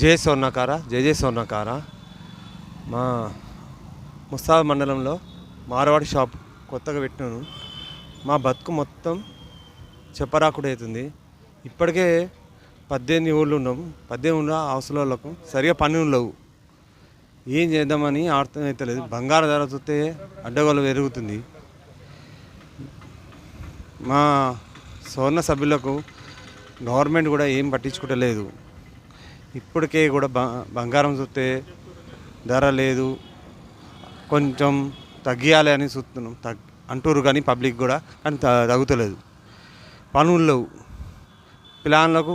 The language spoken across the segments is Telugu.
జయ స్వర్ణకార జయ జయ స్వర్ణకార. మా ముస్తాబ్ మండలంలో మార్వాడి షాప్ కొత్తగా పెట్టినాను. మా బతుకు మొత్తం చెప్పరాకుడు అవుతుంది ఇప్పటికే పద్దెనిమిది ఊళ్ళు ఉన్నాము పద్దెనిమిది ఊళ్ళ అవసరాలకు సరిగా పనులు లేవు. ఏం చేద్దామని అర్థం అవుతలేదు బంగారు ధర చూస్తే అడ్డగోలు పెరుగుతుంది. మా స్వర్ణ సభ్యులకు గవర్నమెంట్ కూడా ఏం పట్టించుకుంటలేదు ఇప్పటికే కూడా బ బంగారం చూస్తే ధర లేదు. కొంచెం తగ్గియాలి అని చూస్తున్నాం. తగ్ అంటారు కానీ పబ్లిక్ కూడా కానీ తగ్గుతలేదు. పనులు లేవు. ప్లాన్లకు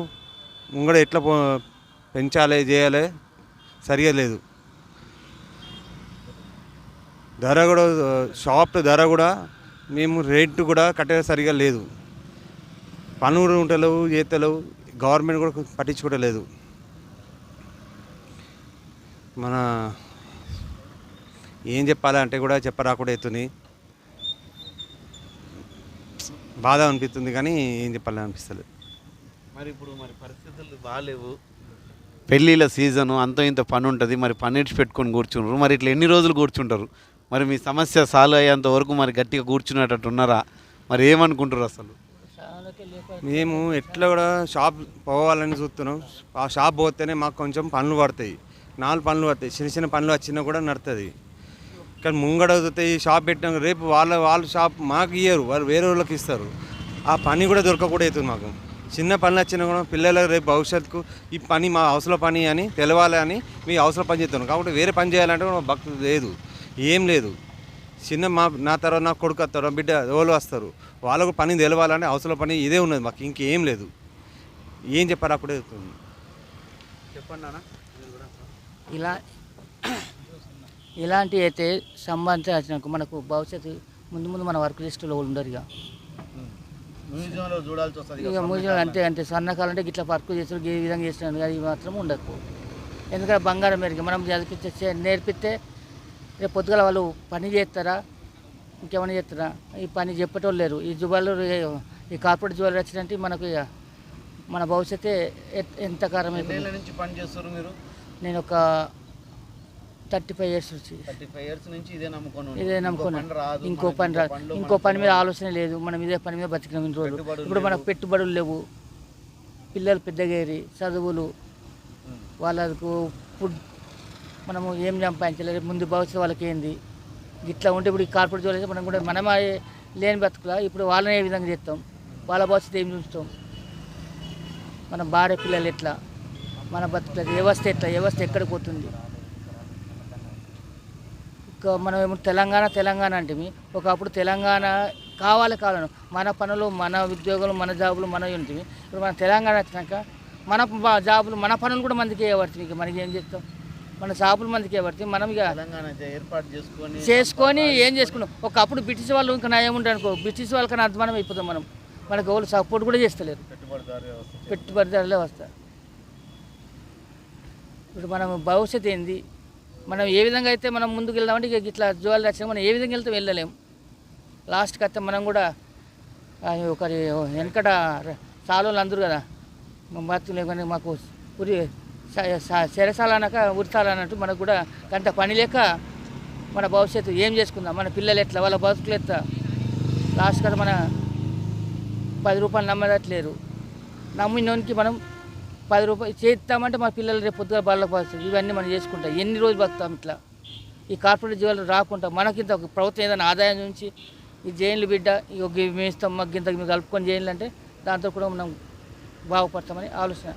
ముంగడ ఎట్లా పెంచాలి చేయాలి సరిగా లేదు. ధర కూడా షాప్ ధర కూడా మేము రేటు కూడా కట్టే సరిగా లేదు. పనులు ఉంటలేవు చేతలేవు. గవర్నమెంట్ కూడా పట్టించుకోవట్లేదు. మన ఏం చెప్పాలంటే కూడా చెప్పరాకుండా అవుతుంది బాధ అనిపిస్తుంది కానీ ఏం చెప్పాలని అనిపిస్తలేదు. మరి ఇప్పుడు మరి పరిస్థితులు బాగాలేవు పెళ్ళిళ్ళ సీజను అంత ఇంత పని ఉంటుంది. మరి పని పెట్టుకొని కూర్చుంటారు మరి ఇట్లా ఎన్ని రోజులు కూర్చుంటారు? మరి మీ సమస్య సాల్వ్ అయ్యేంత వరకు మరి గట్టిగా కూర్చునేటట్టు ఉన్నారా? మరి ఏమనుకుంటారు అసలు? మేము ఎట్లా కూడా షాప్ పోవాలని చూస్తున్నాం. ఆ షాప్ పోతేనే మాకు కొంచెం పనులు పడతాయి. నాలుగు పనులు వస్తాయి చిన్న చిన్న పనులు వచ్చినా కూడా నడుతుంది. కానీ ముంగడ ఈ షాప్ పెట్టిన రేపు వాళ్ళ వాళ్ళ షాప్ మాకు ఇయ్యరు. వాళ్ళు వేరే వాళ్ళకి ఇస్తారు. ఆ పని కూడా దొరకకూడదు అవుతుంది మాకు. చిన్న పనులు వచ్చినా కూడా పిల్లలకు రేపు భవిష్యత్తుకు ఈ పని మా అవసరం పని అని తెలవాలి అని మీ అవసరం పని చేస్తాను కాబట్టి వేరే పని చేయాలంటే కూడా భక్తి లేదు. ఏం లేదు. చిన్న మా నా తర్వాత నా కొడుకు వస్తారు బిడ్డ ఎవరు వస్తారు? వాళ్ళకు పని తెలవాలంటే అవసరం పని ఇదే ఉన్నది మాకు. ఇంకేం లేదు. ఏం చెప్పారు అప్పుడే చెప్పండి అన్న ఇలా ఇలాంటి అయితే సంబంధించిన మనకు భవిష్యత్తు ముందు ముందు మన వర్క్ లిస్టులో ఉండరు ఇక. మ్యూజియంలో చూడాల్సి వస్తుంది ఇక మ్యూజియం అంటే అంటే. సన్నకాలం అంటే ఇట్లా వర్క్ చేస్తారు ఈ విధంగా చేస్తున్నాను అది మాత్రం ఉండకు ఎందుకంటే బంగారం మెరుగు మనం చదివిస్తే చే- నేర్పిస్తే రేపు పొద్దుగల వాళ్ళు పని చేస్తారా? ఇంకేమైనా చేస్తారా? ఈ పని చెప్పేటోళ్ళు లేరు. ఈ జువాలు ఈ కార్పొరేట్ జువాలు వచ్చినట్టు మనకు ఇక మన భవిష్యత్తే ఎ- ఎంత కారం ఎన్నేళ్ళ నుంచి పని చేస్తారు మీరు? నేను ఒక థర్టీ ఫైవ్ ఇయర్స్ వచ్చి థర్టీ ఫైవ్ ఇయర్స్ నుంచి ఇదే నమ్ముకొని ఉన్నారు. ఇదే ఇంకో నమ్ముకున్నా పని రాదు. ఇంకో పని రాదు ఇంకో పని మీద ఆలోచన లేదు. మనం ఇదే పని మీద బతికినాం ఇన్ని రోజులు. పెట్టుబడులు ఇప్పుడు మనకు. పెట్టుబడులు లేవు. పిల్లలు పెద్దగేరి చదువులు. వాళ్ళకు ఫుడ్ మనము ఏం సంపాదించలేదు ముందు భవిష్యత్తు వాళ్ళకి ఏంది ఇట్లా ఉంటే ఇప్పుడు ఈ కార్పొరేట్ జోలు మనం కూడా మనం లేని బతుకులా ఇప్పుడు వాళ్ళని ఏ విధంగా చేస్తాం? వాళ్ళ భవిష్యత్తు ఏం చూస్తాం? మన భార్య పిల్లలు ఎట్లా? మన బతుకుల వ్యవస్థ ఎట్లా వ్యవస్థ ఎక్కడికి పోతుంది? ఇంకా మనం ఏమో తెలంగాణ తెలంగాణ అంటే ఒకప్పుడు తెలంగాణ కావాలి కావాలను మన పనులు మన ఉద్యోగాలు మన జాబులు మన ఉంటుంది ఇప్పుడు మన తెలంగాణ వచ్చినాక మన జాబులు మన పనులు కూడా మందికి వేయబడుతుంది ఇక మనకి ఏం చేస్తాం? మన జాబులు మందికి వేయబడుతుంది మనం ఇక ఏర్పాటు చేసుకొని చేసుకొని ఏం చేసుకున్నాం? ఒకప్పుడు బ్రిటిష్ వాళ్ళు ఇంకా నయం అనుకో బ్రిటిష్ వాళ్ళకన్నా అధ్వానం అయిపోతాం మనం. మనకు ఎవరు సపోర్ట్ కూడా చేస్తలేరు. పెట్టుబడిదారులే వస్తారు. ఇప్పుడు మనం భవిష్యత్తు ఏంది? మనం ఏ విధంగా అయితే మనం ముందుకు వెళ్దామంటే ఇక ఇట్లా జ్యువెలరీ వచ్చినా మనం ఏ విధంగా వెళ్తే వెళ్ళలేము లాస్ట్కి అయితే మనం కూడా ఒకరి వెనకట సాలోళ్ళు అందరు కదా. మా బతులు మాకు ఉరి శరసాల అనక అన్నట్టు మనకు కూడా గంట పని లేక మన భవిష్యత్తు ఏం చేసుకుందాం? మన పిల్లలు ఎట్లా? వాళ్ళ బతుకులు ఎట్లా? లాస్ట్ కదా మన పది రూపాయలు నమ్మదట్లేరు నమ్మినోనికి మనం పది రూపాయలు చేస్తామంటే మా పిల్లలు రేపు పొద్దుగా బళ్ళకు పరిస్థితి ఇవన్నీ మనం చేసుకుంటాం. ఎన్ని రోజులు బతుకుతాం ఇట్లా? ఈ కార్పొరేట్ జీవాలు రాకుండా మనకింత ఒక ప్రభుత్వం ఏదైనా ఆదాయం నుంచి ఈ జైన్లు బిడ్డ ఈ ఒక మేము ఇస్తాం మాకు ఇంత మేము కలుపుకొని జైన్లు అంటే దాంతో కూడా మనం బాగుపడతామని ఆలోచన.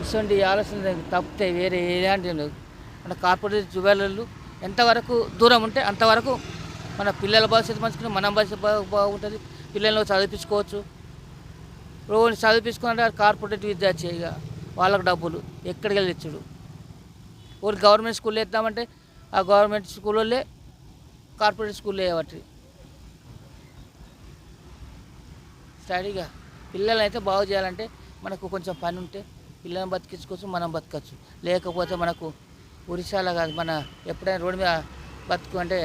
ఇటువంటి ఆలోచన తప్పితే వేరే ఏలాంటి లేదు. మన కార్పొరేట్ జ్యువెలర్లు ఎంతవరకు దూరం ఉంటే అంతవరకు మన పిల్లల భవిష్యత్తు మంచుకుని మన భవిష్యత్తు బాగుంటుంది. పిల్లలను చదివించుకోవచ్చు. రోజు చదివించుకుంటే కార్పొరేట్ విద్య చేయగా వాళ్ళకి డబ్బులు ఎక్కడికి వెళ్ళి తెచ్చుడు? గవర్నమెంట్ స్కూల్లో వేద్దామంటే ఆ గవర్నమెంట్ స్కూళ్ళే కార్పొరేట్ స్కూల్లో వేయబట్టి స్టడీగా పిల్లల్ని అయితే బాగు చేయాలంటే మనకు కొంచెం పని ఉంటే పిల్లల్ని బతికించుకోవచ్చు మనం బతకచ్చు. లేకపోతే మనకు ఒరిస్సాలో కాదు మన ఎప్పుడైనా రోడ్డు మీద బతుకు అంటే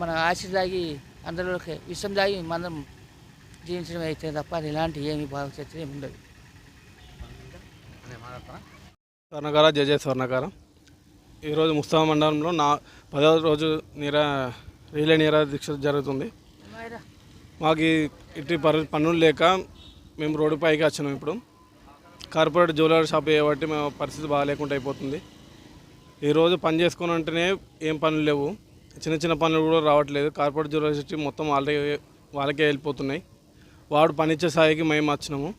మన ఆశ తాగి అందరిలోకి విషం తాగి మనం జీవించడం అయితే తప్ప అది ఎలాంటి ఏమి భవిష్యత్తు ఏమి ఉండదు. స్వర్ణకార జయ జయ స్వర్ణకార. ఈరోజు ముస్తాబా మండలంలో నా పదవ రోజు నిరా రీలే నీరా దీక్ష జరుగుతుంది. మాకు ఈ- ఇటు పరి పనులు లేక మేము రోడ్డు పైకి వచ్చినాం ఇప్పుడు. కార్పొరేట్ జ్యువెలరీ షాప్ చేయబట్టి మేము పరిస్థితి బాగాలేకుండా అయిపోతుంది. ఈరోజు పని చేసుకుని అంటేనే ఏం పనులు లేవు. చిన్న చిన్న పనులు కూడా రావట్లేదు. కార్పొరేట్ జ్యువెలరీ సిటీ మొత్తం వాళ్ళే వాళ్ళకే వెళ్ళిపోతున్నాయి. వాడు పనిచ్చే స్థాయికి మేము వచ్చినాము.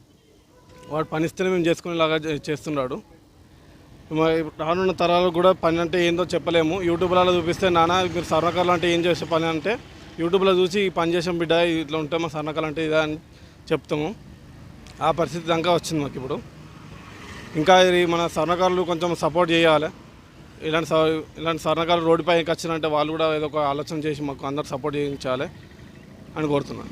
వాడు పనిస్తేనే మేము చేసుకునేలాగా చేస్తున్నాడు. మరి రానున్న తరాలకు కూడా పని అంటే ఏందో చెప్పలేము. యూట్యూబ్లలో చూపిస్తే నాన్న మీరు సర్ణకాలు అంటే ఏం చేసే పని అంటే యూట్యూబ్లో చూసి పని చేసాం బిడ్డ ఇట్లా ఉంటే మా సర్ణకాలు అంటే ఇదా అని చెప్తాము. ఆ పరిస్థితి దాకా వచ్చింది మాకు ఇప్పుడు. ఇంకా ఇది మన స్వర్ణకారులు కొంచెం సపోర్ట్ చేయాలి. ఇలాంటి ఇలాంటి స్వర్ణకారులు రోడ్డుపై వచ్చినంటే వాళ్ళు కూడా ఏదో ఒక ఆలోచన చేసి మాకు అందరు సపోర్ట్ చేయించాలి అని కోరుతున్నాను.